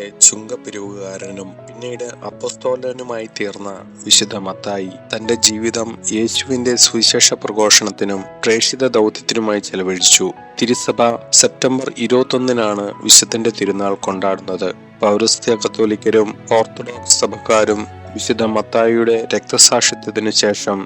യഹൂദിയയിലെ ചുങ്കപ്പിരിവുകാരനും പിന്നീട് അപ്പസ്തോലനുമായി തീർന്ന വിശുദ്ധ മത്തായി തന്റെ ജീവിതം യേശുവിന്റെ സുവിശേഷ പ്രഘോഷണത്തിനും പ്രേക്ഷിത ദൗത്യത്തിനുമായി ചെലവഴിച്ചു. തിരുസഭ സെപ്റ്റംബർ ഇരുപത്തൊന്നിനാണ് വിശുദ്ധന്റെ തിരുനാൾ കൊണ്ടാടുന്നത്. പൗരസ്ത്യ കത്തോലിക്കരും ഓർത്തഡോക്സ് സഭക്കാരും വിശുദ്ധ മത്തായിയുടെ രക്തസാക്ഷിത്വത്തിനു ശേഷം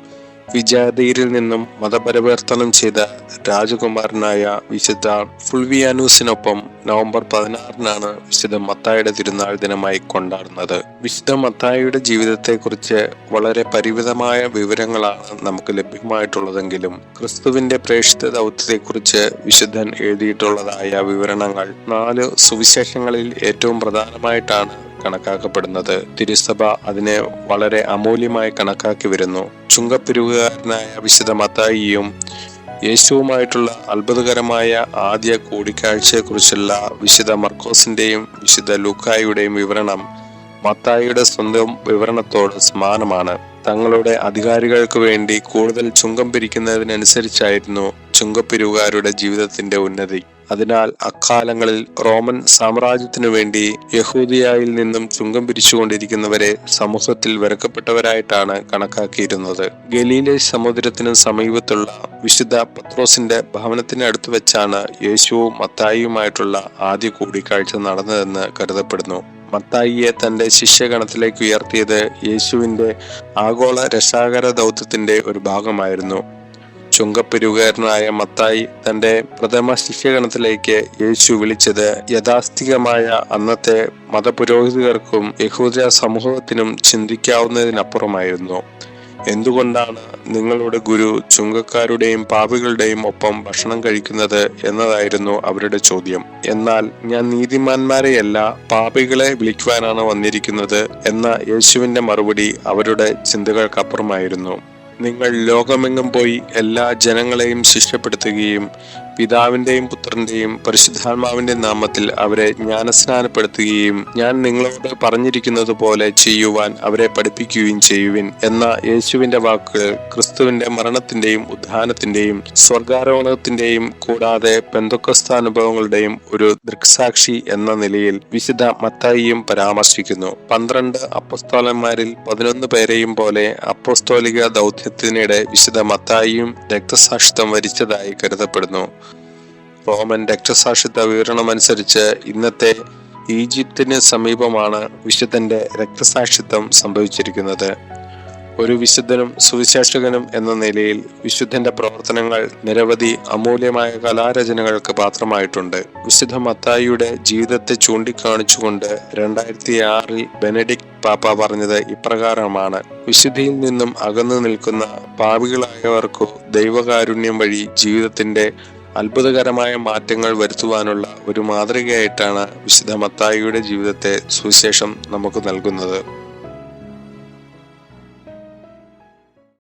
വിജാതീരിൽ നിന്നും മതപരിവർത്തനം ചെയ്ത രാജകുമാരനായ വിശുദ്ധ ഫുൾവിയാനൂസിനൊപ്പം നവംബർ പതിനാറിനാണ് വിശുദ്ധ മത്തായുടെ തിരുനാൾ ദിനമായി കൊണ്ടാടുന്നത്. വിശുദ്ധ മത്തായിയുടെ ജീവിതത്തെക്കുറിച്ച് വളരെ പരിമിതമായ വിവരങ്ങളാണ് നമുക്ക് ലഭ്യമായിട്ടുള്ളതെങ്കിലും ക്രിസ്തുവിന്റെ പ്രേക്ഷിത ദൗത്യത്തെക്കുറിച്ച് വിശുദ്ധൻ എഴുതിയിട്ടുള്ളതായ വിവരണങ്ങൾ നാല് സുവിശേഷങ്ങളിൽ ഏറ്റവും പ്രധാനമായിട്ടാണ് കണക്കാക്കപ്പെടുന്നത്. തിരുസഭ അതിനെ വളരെ അമൂല്യമായി കണക്കാക്കി വരുന്നു. ചുങ്കപ്പിരിവുകാരനായ വിശുദ്ധ മത്തായിയും യേശുവുമായിട്ടുള്ള അത്ഭുതകരമായ ആദ്യ കൂടിക്കാഴ്ചയെക്കുറിച്ചുള്ള വിശുദ്ധ മർക്കോസിന്റെയും വിശുദ്ധ ലൂക്കായുടെയും വിവരണം മത്തായിയുടെ സ്വന്തം വിവരണത്തോട് സമാനമാണ്. തങ്ങളുടെ അധികാരികൾക്ക് വേണ്ടി കൂടുതൽ ചുങ്കം പിരിക്കുന്നതിനനുസരിച്ചായിരുന്നു ചുങ്കപ്പിരുകാരുടെ ജീവിതത്തിന്റെ ഉന്നതി. അതിനാൽ അക്കാലങ്ങളിൽ റോമൻ സാമ്രാജ്യത്തിനു വേണ്ടി യഹൂദിയായിൽ നിന്നും ചുങ്കം പിരിച്ചുകൊണ്ടിരിക്കുന്നവരെ സമൂഹത്തിൽ വെറുക്കപ്പെട്ടവരായിട്ടാണ് കണക്കാക്കിയിരുന്നത്. ഗലീലെ സമുദ്രത്തിന് സമീപത്തുള്ള വിശുദ്ധ പത്രോസിന്റെ ഭവനത്തിനടുത്ത് വെച്ചാണ് യേശുവും മത്തായിയുമായിട്ടുള്ള ആദ്യ കൂടിക്കാഴ്ച നടന്നതെന്ന് കരുതപ്പെടുന്നു. മത്തായിയെ തന്റെ ശിഷ്യഗണത്തിലേക്ക് ഉയർത്തിയത് യേശുവിന്റെ ആഗോള രക്ഷാകര ദൗത്യത്തിന്റെ ഒരു ഭാഗമായിരുന്നു. ചുങ്കപ്പെരുകാരനായ മത്തായി തന്റെ പ്രഥമ ശിഷ്യഗണത്തിലേക്ക് യേശു വിളിച്ചത് യഥാസ്ഥികമായ അന്നത്തെ മതപുരോഹിതർക്കും യഹൂദ സമൂഹത്തിനും ചിന്തിക്കാവുന്നതിനപ്പുറമായിരുന്നു. എന്തുകൊണ്ടാണ് നിങ്ങളുടെ ഗുരു ചുങ്കക്കാരുടെയും പാപികളുടെയും ഒപ്പം ഭക്ഷണം കഴിക്കുന്നത് എന്നതായിരുന്നു അവരുടെ ചോദ്യം. എന്നാൽ ഞാൻ നീതിമാന്മാരെയല്ല പാപികളെ വിളിക്കുവാനാണ് വന്നിരിക്കുന്നത് എന്ന യേശുവിന്റെ മറുപടി അവരുടെ ചിന്തകൾക്കപ്പുറമായിരുന്നു. നിങ്ങൾ ലോകമെങ്ങും പോയി എല്ലാ ജനങ്ങളെയും ശിക്ഷപ്പെടുത്തുകയും പിതാവിന്റെയും പുത്രന്റെയും പരിശുദ്ധാത്മാവിന്റെ നാമത്തിൽ അവരെ ജ്ഞാനസ്നാനപ്പെടുത്തുകയും ഞാൻ നിങ്ങളോട് പറഞ്ഞിരിക്കുന്നത് പോലെ ചെയ്യുവാൻ അവരെ പഠിപ്പിക്കുകയും ചെയ്യുവിൻ. എന്ന യേശുവിന്റെ വാക്കുകൾ ക്രിസ്തുവിന്റെ മരണത്തിന്റെയും ഉദ്ധാനത്തിന്റെയും സ്വർഗാരോഹണത്തിന്റെയും കൂടാതെ ബന്ധുക്കസ്ഥാനുഭവങ്ങളുടെയും ഒരു ദൃക്സാക്ഷി എന്ന നിലയിൽ വിശുദ്ധ മത്തായിയും പരാമർശിക്കുന്നു. പന്ത്രണ്ട് അപ്പസ്തോലന്മാരിൽ പതിനൊന്ന് പേരെയും പോലെ അപ്പസ്തോലിക ദൗത്യത്തിനിടെ വിശുദ്ധ മത്തായിയും രക്തസാക്ഷിത്വം വരിച്ചതായി കരുതപ്പെടുന്നു. റോമൻ രക്തസാക്ഷിത്വ വിവരണമനുസരിച്ച് ഇന്നത്തെ ഈജിപ്തിന് സമീപമാണ് വിശുദ്ധന്റെ രക്തസാക്ഷിത്വം സംഭവിച്ചിരിക്കുന്നത്. ഒരു വിശുദ്ധനും സുവിശേഷകനും എന്ന നിലയിൽ വിശുദ്ധന്റെ പ്രവർത്തനങ്ങൾ നിരവധി അമൂല്യമായ കലാരചനകൾക്ക് പാത്രമായിട്ടുണ്ട്. വിശുദ്ധ മത്തായിയുടെ ജീവിതത്തെ ചൂണ്ടിക്കാണിച്ചുകൊണ്ട് രണ്ടായിരത്തി ആറിൽ ബെനഡിക് പാപ്പ പറഞ്ഞത് ഇപ്രകാരമാണ്. വിശുദ്ധിയിൽ നിന്നും അകന്നു നിൽക്കുന്ന പാപികളായവർക്കു ദൈവകാരുണ്യം വഴി ജീവിതത്തിന്റെ അത്ഭുതകരമായ മാറ്റങ്ങൾ വരുത്തുവാനുള്ള ഒരു മാതൃകയായിട്ടാണ് വിശുദ്ധ മത്തായിയുടെ ജീവിതത്തെ സുവിശേഷം നമുക്ക് നൽകുന്നത്.